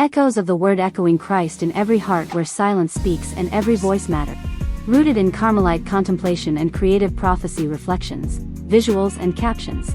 Echoes of the word echoing Christ in every heart where silence speaks and every voice matter. Rooted in Carmelite contemplation and creative prophecy reflections, visuals and captions.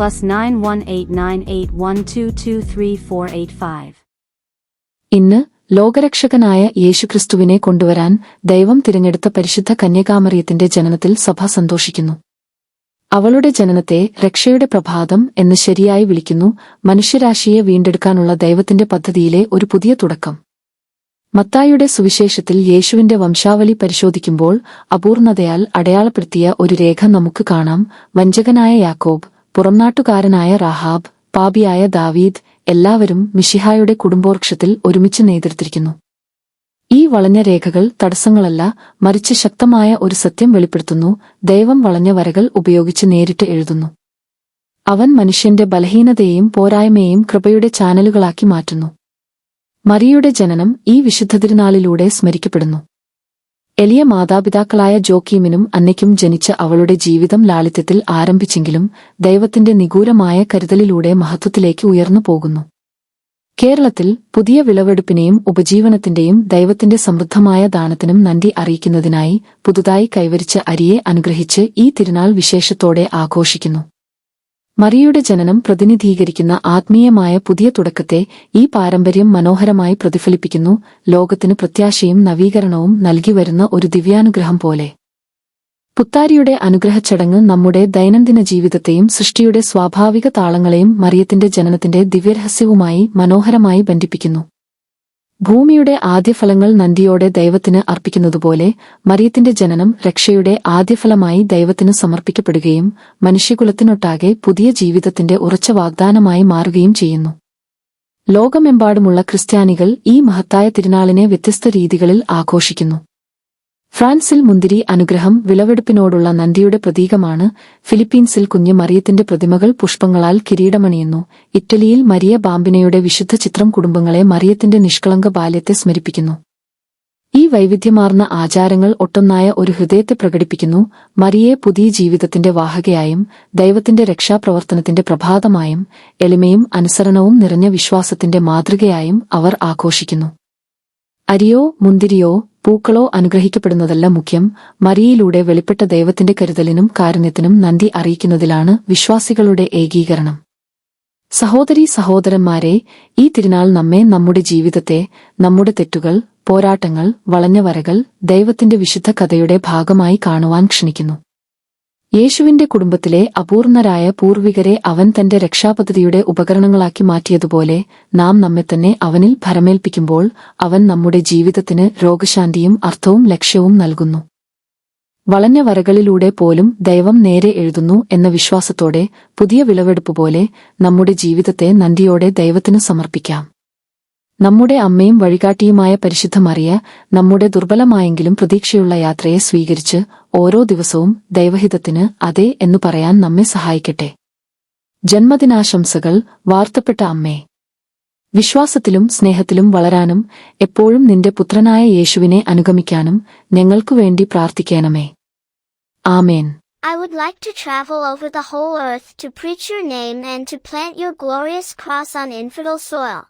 plus 918981223485. ഇന്ന് ലോകരക്ഷകനായ യേശുക്രിസ്തുവിനെ കൊണ്ടുവരാൻ ദൈവം തിരഞ്ഞെടുത്ത പരിശുദ്ധ കന്യകാമറിയത്തിന്റെ ജനനത്തിൽ സഭ സന്തോഷിക്കുന്നു. അവളുടെ ജനനത്തെ രക്ഷയുടെ പ്രഭാതം എന്ന് ശരിയായി വിളിക്കുന്നു മനുഷ്യരാശിയെ വീണ്ടെടുക്കാനുള്ള ദൈവത്തിന്റെ പദ്ധതിയിലെ ഒരു പുതിയ തുടക്കം. മത്തായിയുടെ സുവിശേഷത്തിൽ യേശുവിന്റെ വംശാവലി പരിശോധിക്കുമ്പോൾ അപൂർണതയാൽ അടയാളപ്പെടുത്തിയ ഒരു രേഖ നമുക്ക് കാണാം. വഞ്ചകനായ യാക്കോബ് പുറംനാട്ടുകാരനായ റഹാബ് പാപിയായ ദാവീദ് എല്ലാവരും മിഷിഹായുടെ കുടുംബോർക്ഷത്തിൽ ഒരുമിച്ച് നേതൃത്തിരിക്കുന്നു ഈ വളഞ്ഞ രേഖകൾ തടസ്സങ്ങളല്ല മറിച്ച് ശക്തമായ ഒരു സത്യം വെളിപ്പെടുത്തുന്നു ദൈവം വളഞ്ഞ വരകൾ ഉപയോഗിച്ച് നേരിട്ട് എഴുതുന്നു. അവൻ മനുഷ്യന്റെ ബലഹീനതയെയും പോരായ്മയെയും കൃപയുടെ ചാനലുകളാക്കി മാറ്റുന്നു. മറിയുടെ ജനനം ഈ വിശുദ്ധ തിരുനാളിലൂടെ സ്മരിക്കപ്പെടുന്നു. എളിയ മാതാപിതാക്കളായ ജോക്കീമിനും അന്നയ്ക്കും ജനിച്ച അവളുടെ ജീവിതം ലാളിത്യത്തിൽ ആരംഭിച്ചെങ്കിലും ദൈവത്തിന്റെ നിഗൂരമായ കരുതലിലൂടെ മഹത്വത്തിലേക്ക് ഉയർന്നു പോകുന്നു. കേരളത്തിൽ പുതിയ വിളവെടുപ്പിനെയും ഉപജീവനത്തിന്റെയും ദൈവത്തിന്റെ സമൃദ്ധമായ ദാനത്തിനും നന്ദി അറിയിക്കുന്നതിനായി പുതുതായി കൈവരിച്ച അരിയെ അനുഗ്രഹിച്ച് ഈ തിരുനാൾ വിശേഷത്തോടെ ആഘോഷിക്കുന്നു. മറിയുടെ ജനനം പ്രതിനിധീകരിക്കുന്ന ആത്മീയമായ പുതിയ തുടക്കത്തെ ഈ പാരമ്പര്യം മനോഹരമായി പ്രതിഫലിപ്പിക്കുന്നു. ലോകത്തിന് പ്രത്യാശയും നവീകരണവും നൽകിവരുന്ന ഒരു ദിവ്യാനുഗ്രഹം പോലെ. പുത്താരിയുടെ അനുഗ്രഹച്ചടങ്ങ് നമ്മുടെ ദൈനംദിന ജീവിതത്തെയും സൃഷ്ടിയുടെ സ്വാഭാവിക താളങ്ങളെയും മറിയത്തിന്റെ ജനനത്തിന്റെ ദിവ്യരഹസ്യവുമായി മനോഹരമായി ബന്ധിപ്പിക്കുന്നു. ഭൂമിയുടെ ആദ്യഫലങ്ങൾ നന്ദിയോടെ ദൈവത്തിന് അർപ്പിക്കുന്നതുപോലെ മറിയത്തിന്റെ ജനനം രക്ഷയുടെ ആദ്യഫലമായി ദൈവത്തിന് സമർപ്പിക്കപ്പെടുകയും മനുഷ്യകുലത്തിനൊട്ടാകെ പുതിയ ജീവിതത്തിന്റെ ഉറച്ച വാഗ്ദാനമായി മാറുകയും ചെയ്യുന്നു. ലോകമെമ്പാടുമുള്ള ക്രിസ്ത്യാനികൾ ഈ മഹത്തായ തിരുനാളിനെ വ്യത്യസ്ത രീതികളിൽ ആഘോഷിക്കുന്നു. ഫ്രാൻസിൽ മുന്തിരി അനുഗ്രഹം വിളവെടുപ്പിനോടുള്ള നന്ദിയുടെ പ്രതീകമാണ് ഫിലിപ്പീൻസിൽ കുഞ്ഞു മറിയത്തിന്റെ പ്രതിമകൾ പുഷ്പങ്ങളാൽ കിരീടമണിയുന്നു. ഇറ്റലിയിൽ മരിയ ബാമ്പിനയുടെ വിശുദ്ധ ചിത്രം കുടുംബങ്ങളെ മറിയത്തിന്റെ നിഷ്കളങ്ക ബാല്യത്തെ സ്മരിപ്പിക്കുന്നു. ഈ വൈവിധ്യമാർന്ന ആചാരങ്ങൾ ഒട്ടൊന്നായ ഒരു ഹൃദയത്തെ പ്രകടിപ്പിക്കുന്നു. മറിയെ പുതിയ ജീവിതത്തിന്റെ വാഹകയായും ദൈവത്തിന്റെ രക്ഷാപ്രവർത്തനത്തിന്റെ പ്രഭാതമായും എളിമയും അനുസരണവും നിറഞ്ഞ വിശ്വാസത്തിന്റെ മാതൃകയായും അവർ ആഘോഷിക്കുന്നു. അരിയോ മുന്തിരിയോ പൂക്കളോ അനുഗ്രഹിക്കപ്പെടുന്നതല്ല മുഖ്യം. മരിയിലൂടെ വെളിപ്പെട്ട ദൈവത്തിന്റെ കരുതലിനും കാരുണ്യത്തിനും നന്ദി അറിയിക്കുന്നതിലാണ് വിശ്വാസികളുടെ ഏകീകരണം. സഹോദരീ സഹോദരന്മാരെ ഈ തിരുനാൾ നമ്മെ നമ്മുടെ ജീവിതത്തെ നമ്മുടെ തെറ്റുകൾ പോരാട്ടങ്ങൾ വളഞ്ഞ വരകൾ ദൈവത്തിന്റെ വിശുദ്ധ കഥയുടെ ഭാഗമായി കാണുവാൻ ക്ഷണിക്കുന്നു. യേശുവിന്റെ കുടുംബത്തിലെ അപൂർണരായ പൂർവികരെ അവൻ തന്റെ രക്ഷാപദ്ധതിയുടെ ഉപകരണങ്ങളാക്കി മാറ്റിയതുപോലെ നാം നമ്മെ തന്നെ അവനിൽ ഭരമേൽപ്പിക്കുമ്പോൾ അവൻ നമ്മുടെ ജീവിതത്തിന് രോഗശാന്തിയും അർത്ഥവും ലക്ഷ്യവും നൽകുന്നു. വളഞ്ഞ വരകളിലൂടെ പോലും ദൈവം നേരെ എഴുതുന്നു എന്ന വിശ്വാസത്തോടെ പുതിയ വിളവെടുപ്പ് പോലെ നമ്മുടെ ജീവിതത്തെ നന്ദിയോടെ ദൈവത്തിനു സമർപ്പിക്കാം. നമ്മുടെ അമ്മയും വഴികാട്ടിയുമായ പരിശുദ്ധ മറിയ നമ്മുടെ ദുർബലമായെങ്കിലും പ്രതീക്ഷയുള്ള യാത്രയെ സ്വീകരിച്ച് ഓരോ ദിവസവും ദൈവഹിതത്തിന് അതെ എന്നു പറയാൻ നമ്മെ സഹായിക്കട്ടെ. ജന്മദിനാശംസകൾ വാർത്തപ്പെട്ട അമ്മേ. വിശ്വാസത്തിലും സ്നേഹത്തിലും വളരാനും എപ്പോഴും നിന്റെ പുത്രനായ യേശുവിനെ അനുഗമിക്കാനും ഞങ്ങൾക്കു വേണ്ടി ആമേൻ. I would like to travel over the whole earth to preach your name and to plant your glorious cross on infidel soil.